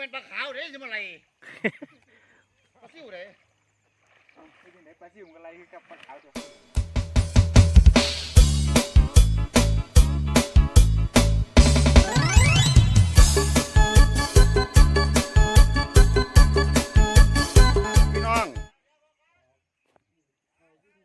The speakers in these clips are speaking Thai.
เป็นปลาขาวเด้จะมาอะไรปลาซิวเด้ไม่ใช่ไหนปลาซิวมันอะไรคือกับปลาขาวตัวพี่น้อง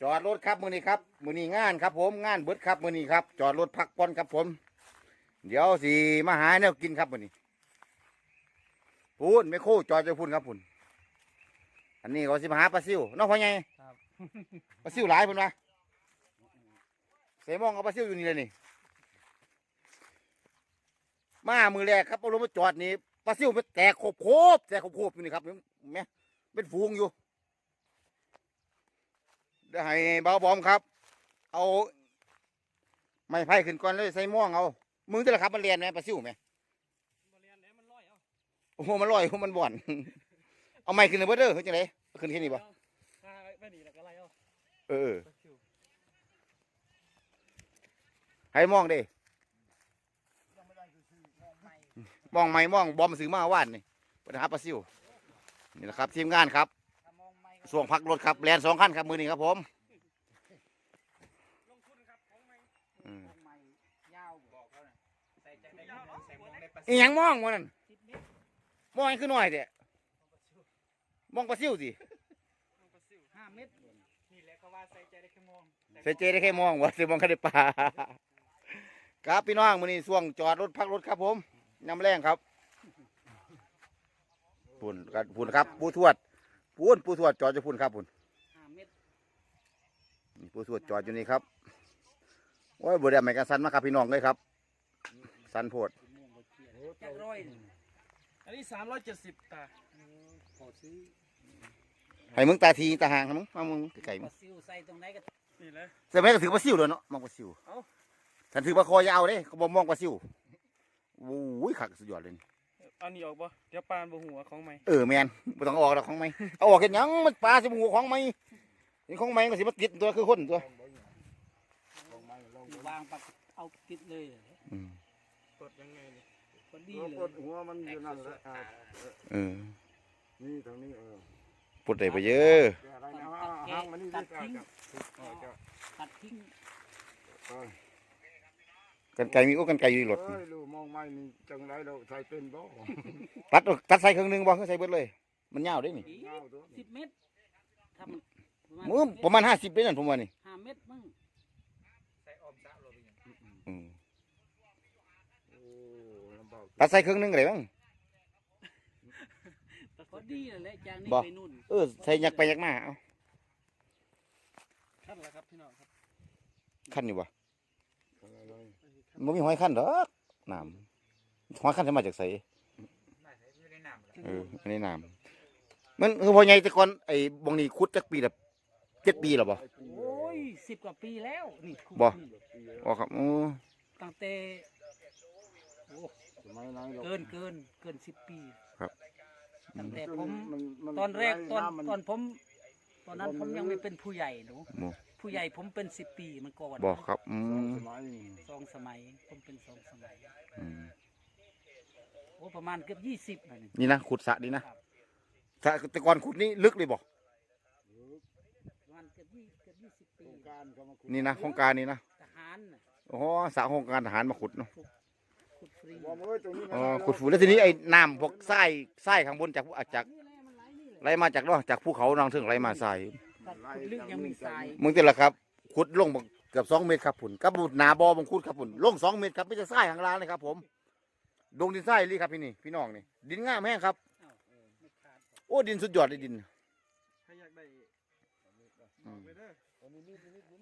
จอดรถครับมือนี้ครับมือนี้งานครับผมงานเบิดครับมือนี้ครับ จอดรถพักผ่อนครับผม เดี๋ยวสิมาหาแนวกินครับมือนี้ พูนไม่คู่จอดจะพูนครับพูนอันนี้เขาสิมาหาปลาซิวน้องพ่อไงครับปลาซิวหลายพูนวะเสมองเอาปลาซิวอยู่นี่เลยนี่มามือแรกครับเอารถมาจอดนี่ปลาซิวมันแตกโคบโคบแตกโคบโคบอยู่นี่ครับเห็นไหมเป็นฟูงอยู่เดี๋ยวให้เบาบอมครับ เอา ไม้ไผ่ขึ้นก่อนเลยใส่ม่วงเอามึงจะละครับมันเรียนไหมปลาซิวไหม บ่เรียนไหนมันลอยเอา โอ้โหมันลอยโอ้โหมันบ่อน เอาไม้ขึ้นเลยเบ้อเด้อเฮ้ยจังไดเอาขึ้นแค่นี้บ่ถ้าไปนี่แล้วก็ไล่เอาเออปลาซิวให้มองเด้มองไม้มองบอมซื้อมาว่านนี่ปัญหาปลาซิวนี่แหละครับทีมงานครับถ้ามองไม่ส่วงพักรถครับแลนสองคันครับมือนี้ครับผมลงทุนครับของไม่อืมไม่ยาวบอกเขาน่ะใส่ใจได้ยาวใส่มองได้ปลาอีหยังมองวะนั่นสิบเมตร มองให้ขึ้นหน่อยเด้มองปลาซิวสิปลาซิวห้าเมตรนี่แหละเขาว่าใส่ใจได้แค่มองเสียเจได้แค่มองวะสิมองแค่ได้ปลาครับพี่น้องมือนี้ส่วงจอดรถพักรถครับผมน้ำแรงครับปุ่นกันปุ่นครับ ปูทวดปูนปูทวดจอดจะปุ่นครับปุ่นห้าเมตรนี่ปูทวดจอดอยู่นี่ครับโอ้ยบไดไม่กันสันมาครับพี่น้องเลยครับ สันโพดแปดร้อยอั นนี้สามร้อยเจ็ดสิบตาขอซื้อให้มึงตาทีตาหางครับมึงมามึงไก่มึปลางซิวใส่ตรงไหนก็นี่แหละแต่แม่ก็ถือปลาซิวเลยเนาะมองปลาซิวเอ้าฉันถือปลาคอยาวเด้เขาบอกมองปลาซิวโอ้ยขักสุดยอดเลยนี่เอานี่ออกบ่เดี๋ยวปานบ่หัวของใหม่เออแมนไม่ต้องเอาออกหรอกของไม่เอาออกเห็นยังมันปลาสิบหัวของไม่เห็นของไม่ก็สิมาติดตัวคือคนตัววางปักเอาติดเลยอืมกดยังไงนี่ พอดีเราเลกยดหัวมันอยู่นั่นแหละอ่าเออนี่ทางนี้เออปวดใจไปเยอะแกอะไรนะอ่าหางมันนี่ดิอ่าจะอ่าจะตัดทิ้งเอ้ยกันไก่มีโอ้กันไก่อยู่ในรถเอ้ยลูกมองไม่นี่จังไรเราใส่เป็นบ่ตัดตัดใส่ครึ่งหนึงบ่คือใส่เบิดเลย มันยาวเด้นี่อีกเงาตัวสิบเมตรทำมือประมาณห้าสิบเลยนั่นผมว่านี่ห้าเมตรมั้งใส่ออมซะเราเป็นหยัง อืม โอ้ลำบาก ตัดใส่ครึ่งหนึงก็ได้บ้างพอดีเลยแหละจากนี้บ่ ไปนู่นเออใส่ยักไปยักมาเอาขั้นแล้วครับพี่น้องครับขั้นอยู่บ่อะไรมันมีหอยขั้นดอกน้ำหอยขั้นจะมาจากไสน่าจะอยู่ในน้ำแหละเอออันนี้น้ำมันคือพอใหญ่แต่ก่อนไอ้บงนี้คุดจักปีละเจ็ดปีแล้วบ่ไอ้ปีโอ้ยสิบกว่าปีแล้วนี่บ่ปีแล้วอ๋อครับอ๋อตั้งแต่โอ้ สมัยนั้นเราเกินเกินเกินสิบปีครับ ตั้งแต่ผมมันตอนแรกตอนำมัตอนผม ตอนนั้นผมยังไม่เป็นผู้ใหญ่หนูบ่ผู้ใหญ่ผมเป็นสิบปีมันก่อนบ่ครับอืสองมสมัยสองสมัยผมเป็นสองสมัยอืมโอ้ประมาณเกือบยี่สิบนะนี่นี่นะขุดสระนี่นะสระแต่ก่อนขุดนี่ลึกเลยบ่ประมาณเกือบยี่เกือบยี่สิบปีโครงการเขามาขุดนี่นะโครงการนี่นะทหารน่ะโอ้โหสระโครงการทหารมาขุดเนาะขุดฟรีว่าเอ้ยตรงนี้อ๋อขุดฝูแล้วทีนี้ไอ้น้ำพวกทรายทรายข้างบนจากอะจากนี่แหละมันไหลนี่แหละไหลมาจากเนาะจากภูเขานางถึงไหลมาทรายตัดขุดลึกยังมีทรายมึงเต็ละครับขุดลงบักเกือบสองเมตรครับผุนกับบุดหนาบอบังคุดครับผุนลงสองเมตรครับไม่ใช่ทรายข้างล่างเลยครับ ผมดงดินทรายนี่ครับพี่นี่พี่น้องนี่ดินงามแห้งครับอ้าวเออไม่ขาดโอ้ดินสุดยอดเลยดิน ถ้าอยากได้ อืม ไปเด้อ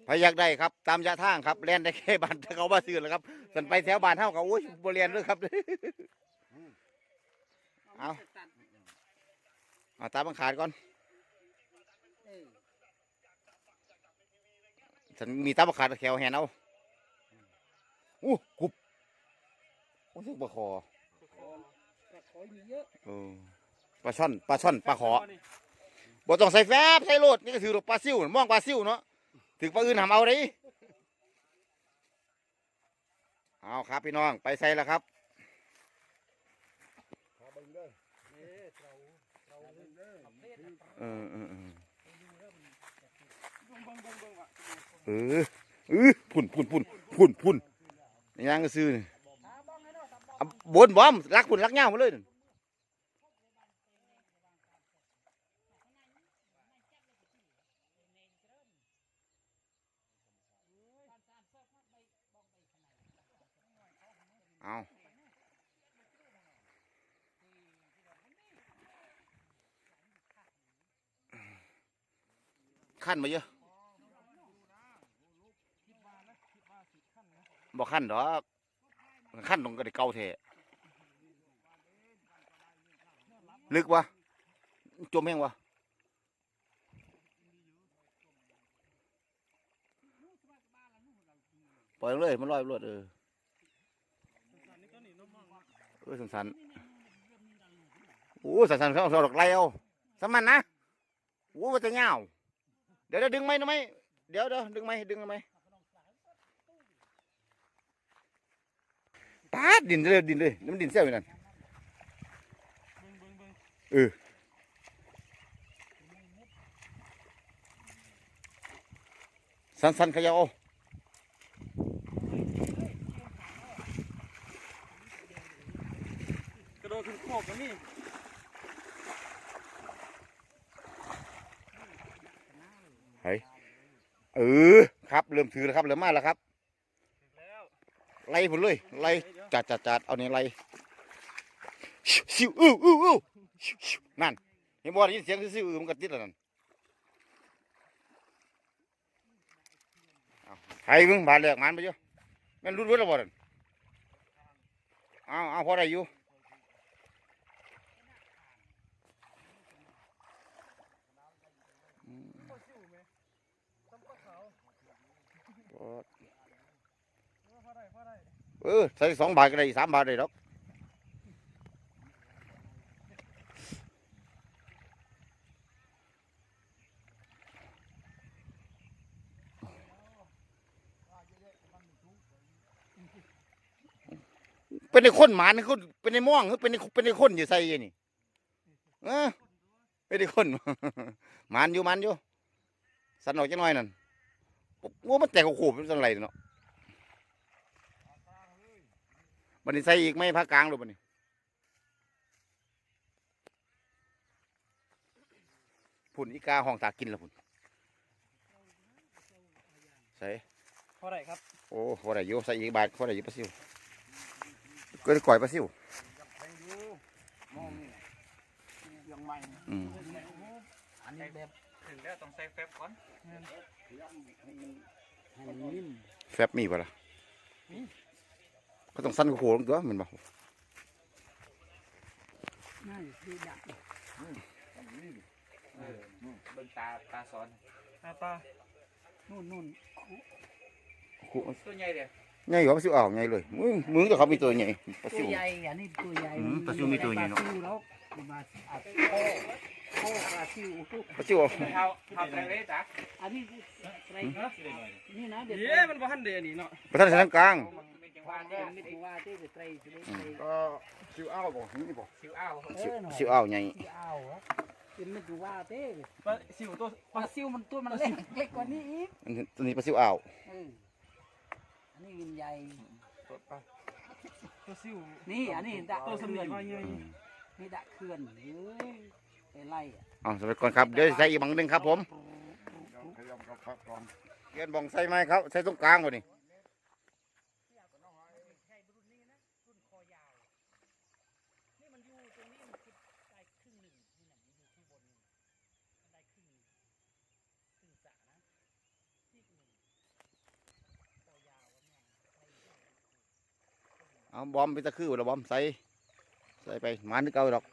พ อยากได้ครับ ตามยะทางครับแล่นได้แค่บ้านเขาบ้านซื้อแล้วครับสันไปแถวบ้านเท่ากับโอ้ยบริเรียนด้วยครับ เอาไม่ตัดเอาตามบังขาดก่อนฉันมีตามบังขาดแขวแหนเอาอู้กุบโอ้ยปลาคอปลาช่อนปลาช่อนปลาขอบ่ต้องใส่แฟบใส่โลดนี่ก็ถือปลาซิ่วมองปลาซิ่วเนาะ ถือปลาอื่นทำเอาดิเอาครับพี่น้องไปใส่แล้วครับเออเออเออเออเออพุ่นพุ่นพุ่นพุ่นพุ่นยังก็ซื้อนี่อะบนบอมรักพุ่นรักเงามาเลย เอาขั้นมาเยอะบ่ขั้นดอกขั้นตรงก็ได้เก่าแท้ลึกวะจมแห้งวะปล่อยเลยมันลอยรวดเออ อันนี้ก็นี่น้ำมัน เออสันสันโอ้สันสันเขาเอาดอกไล่เอาสมันนะโอ้ว่าจะเงาเดี๋ยวเดี๋ยวดึงไหมดึงไหมเดี๋ยวเดี๋ยวดึงไหมดึงไหมปาดดินเลยดินเลยน้ำดินเสี้ยวอยู่นั่นเออสันสันเขยาเอา กระโดด ขึ้นโคกกันนี่เออครับเริ่มถือแล้วครับเริ่มมาแล้วครับไล่ผลเลยไล่จัดจัดจัดเอาเนี่ไล่ชิวอู้อู้อู้นั่นเห็นบ่ได้ยินเสียงซิวๆมันก็ติดแล้วนั่นเอาไห้มึงบาดแหลกมันไปอยู่แม่นรุดเวิดแล้วบ่นั่นเอาเอาพอได้อยู่อืม ก็ซิ่วไหมต้มก็ขาว บ่ เออใส่สองบาทก็ได้สามบาทได้ดอกเป็นในคนหมานี่เขาเป็นในม่วงหรือเป็นในเป็นในคนอยู่ใส่ยังนี่เออเป็นในคนหมันอยู่หมันอยู่สันออกจังหน่อยนั่น ว่ามันแตกโขบเป็นสันไรเนาะบันนี้ใส่อีกไหมภาคกลางหรือบันนี้พุ่นอีกาห้องตากินแล้วพุ่นใส่พอได้ครับ โอ้พอได้อยู่ใส่อีกบาทพอได้อยู่ปลาซิวก็ได้ก่อยปลาซิวมองนี่ยังใหม่อืมอันนี้แบบ ถึงแล้วต้องใส่แฟบก่อนให้มันนิ่มแฟบมีปะล่ะก็ต้องสั้นกว่าโขลงตัวแมันบ่น่าจะดีดักเบิ่งตาตาซ้อนตาตานู่นนู่นโขลงตัวใหญ่เด้อใหญ่กว่าปลาซิวอ้าวใหญ่เลยมึงมึงจะเขามีตัวใหญ่ปลาตัซิววใหญ่อันนี้ตัวใหญ่อืมปลาซิวมีตัวใหญ่เนอะปลา ซิวปลาซิวปลาซิวเอาเฮาเฮาได้เลยจ้ะอันนี้ไรนี่นะเด็ดเย้มันบ่ทันเดยวนี่เนาะประธานชั้นกลางมันเป็นจังหวางเด้อไม่ถึงว่าที่จะไตรจะได้ไตรก็ซิวอ้าวบ่นี่บ่สิวอ้าวเออหน่อยซิวอ้าวใหญ่ซิวอ้าวอะเป็นไม่ถึงว่าเต้ปลาซิวตัวปลาซิวมันตัวมันเล็กเล็กกว่านี้อีกอันนี้ตัวนี้ปลาซิวอ้าวเอออันนี้วินใหญ่ตัวซิวนี่อันนี้ดักตัวสำเขื่นีอนว่าใหญ่อืมนี่ดักเขื่อนเอ้ย ไปไล่อะเอาสำหรับก่อนครับเดี๋ยวใส่อีกบังหนึ่งครับผมขยำกับพักก่อนเกียนบองใส่ไหมครับใส่ตรงกลางก่อนนี่เอาบอมไปตะคือแล้วบอมใส่ใส่ไปหมันที่เก่าดอก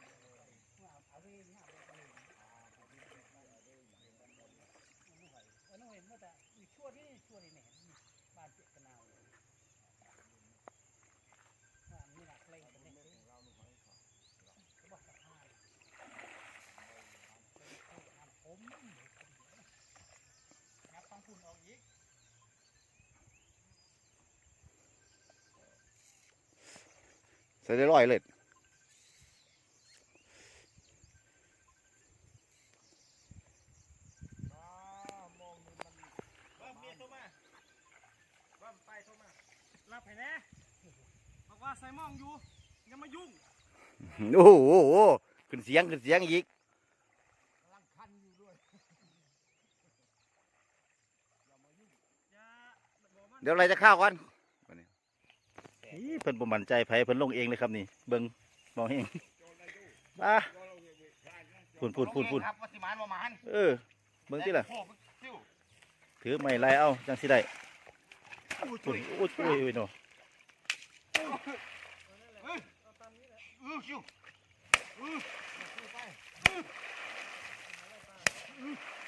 ใส่ได้ร้อยเลยรับให้แน่บอกว่าใส่มองอยู่อย่ามายุ่ง โอ้โหขึ้นเสียงขึ้นเสียงอีกเดี๋ยวอะไรจะข้าวกัน นี่เพิ่นบ่มั่นใจไผเพิ่นลงเองเลยครับนี่ เบิ่งมองเองมาพูนพูนพูนพูนครับวัสิมานบ่มานเออ เบิ่งที่ล่ะโอ้ซิวถือไม้ลายเอาจังสิได้พูนอุ้ยอุ้ยอุ้ยโนอื้อซิว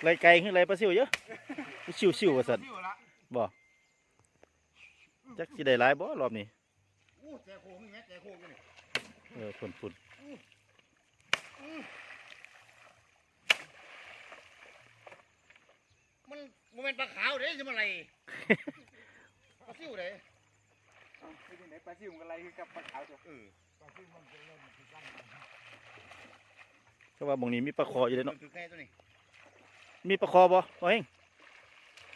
ไรไก่ขึ้นไรปลาซิวเยอะซิวซิวว่าซั่นซิวละจักสิได้หลายบ่รอบนี้ อู้แจโคงนี่แม่แจโคงนี่เออพูนพูนมันบ่แม่นปลาขาวเด้สิมันอะไรปลาซิวเด้ไปที่ไหนปลาซิวมันอะไรคือกับปลาขาวตัวเออก็ว่าหมองนี้มีปลาคออยู่เด้มัเนาะนคือแค่ตัวนี้มีปลาคอบ่บ่เฮง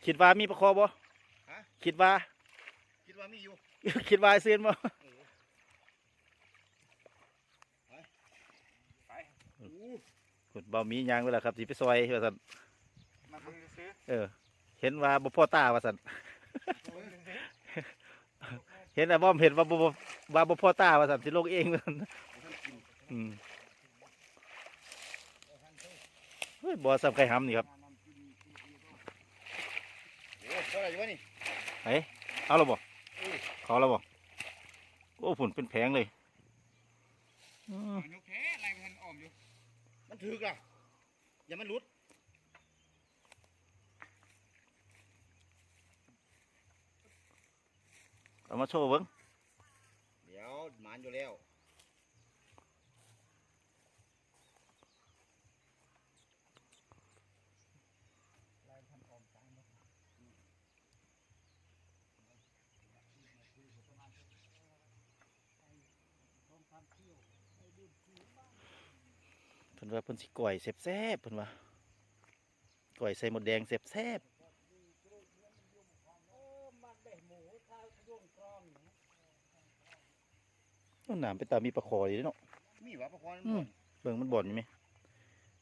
คิดว่ามีปลาคอบ่คิดว่า คิดว่ามีอยู่ คิดว่าเซียนบ่ คุณเบามียางเวแลาครับสิไปซอยว่าซั่นมาเบิ่งซื้อเออ เห็นว่าบ่พ่อตาว่าซั่นเห็นอะบ่มเห็นว่าบ่บ่ว่าบ่พ่อตาว่าซั่นสิลงเองว่าซั่นอืมเฮ้ยบ่ซ้ำไข่หำนี่ครับโอ้เท่าไหร่อยู่วะนี่เอาแล้วบ่เขาแล้วบ่โอ้ผุ่นเป็นแผงเลยอืม มันถึกล่ะ อย่ามันหลุดเอามาโชว์เบิ่งเดี๋ยวหมานอยู่แล้ว ว่าเพิ่นสิก่อยแซ่บๆเพิ่นว่าก่อยใส่หมดแดงแซ่บโอ้มันได้หมูข้าวย่งกรองนี่ๆน้ำน้ำไปตามมีปลาคออยู่เด้เนาะมีวะปลาคอนอืมเบิ่งมันบ่อนอยู่ไหม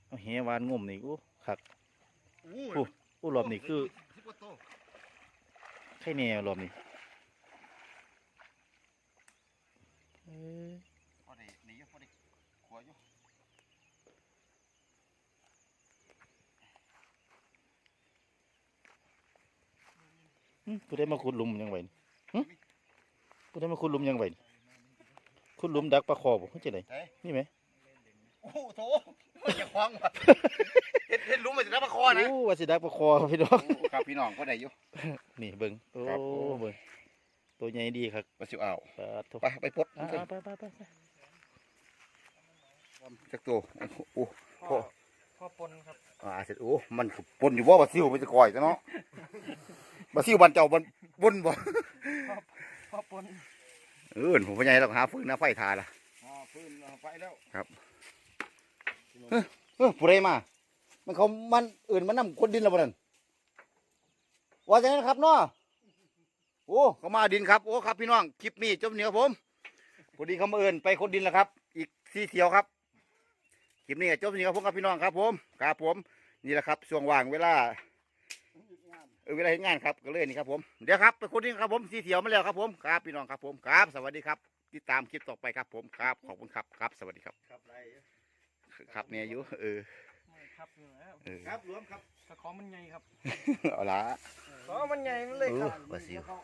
เอาแหวานงมนี่อู้คักอู้โอ้อู้รอบนี้คือสิบกว่าโตไข่แหน่รอบนี้เอ้ยพอได้นี่อยู่พอได้ขัวอยู่ ผู้ได้มาขุดหลุมยังไงหึผู้ได้มาขุดหลุมยังไงขุดหลุมดักปลาคอบ่เฮ็ดจังไดเฮ้ยนี่ไหมโอ้โหโถมันจะคล้องว่ะเห็ดเห็ดหลุมมันจะได้ปลาคอนะโอ้ว่าสิดักปลาคอครับพี่น้องครับพี่น้องพอได้อยู่นี่เบิ่งโอ้ครับโอ้เบิ่งตัวใหญ่ดีครับปลาซิวอ้าวปลาทุกไปไปพดอ่าไปไปไปไปจักตัวโอ้พ่อพ่อปนครับอ่าเสร็จโอ้มันปนอยู่ว่าปลาซิวมันจะก่อยซะเนาะ ปลาซิวบันเจ้าบันบนบ่พ่อปนเออผมพยายามหาฟืนหาไฟทาละอ๋อพื้นไฟแล้วเออผู้ใดมา มันเขามันอื่นมันนำคนดินแล้วบ่นั่นว่าจังนั้นครับเนาะโอ้เขามาดินครับโอ้ครับพี่น้องคลิปนี้จบเหนียวผมพอดีเขามาเอื่นไปคนดินแล้วครับ อีกสี่เที่ยวครับคลิปนี้จบเหนียวผมครับพี่น้องครับ ผมครับผมนี่แหละครับช่วงว่างเวลา เออเวลาเห็นงานครับก็เลยนี่ครับผมเดี๋ยวครับไปคนดินครับผมสี่เที่ยวมาแล้วครับผมครับพี่น้องครับผมครับ สวัสดีครับ ติดตามคลิปต่อไปครับผมครับขอบคุณครับครับ สวัสดีครับครับไรครับเนี่ยอยู่เออไม่ครับอยู่แล้วเออครับรวมครับตะขอมันใหญ่ครับเอาละขอมันใหญ่มันเลยครับปลาซิวเขา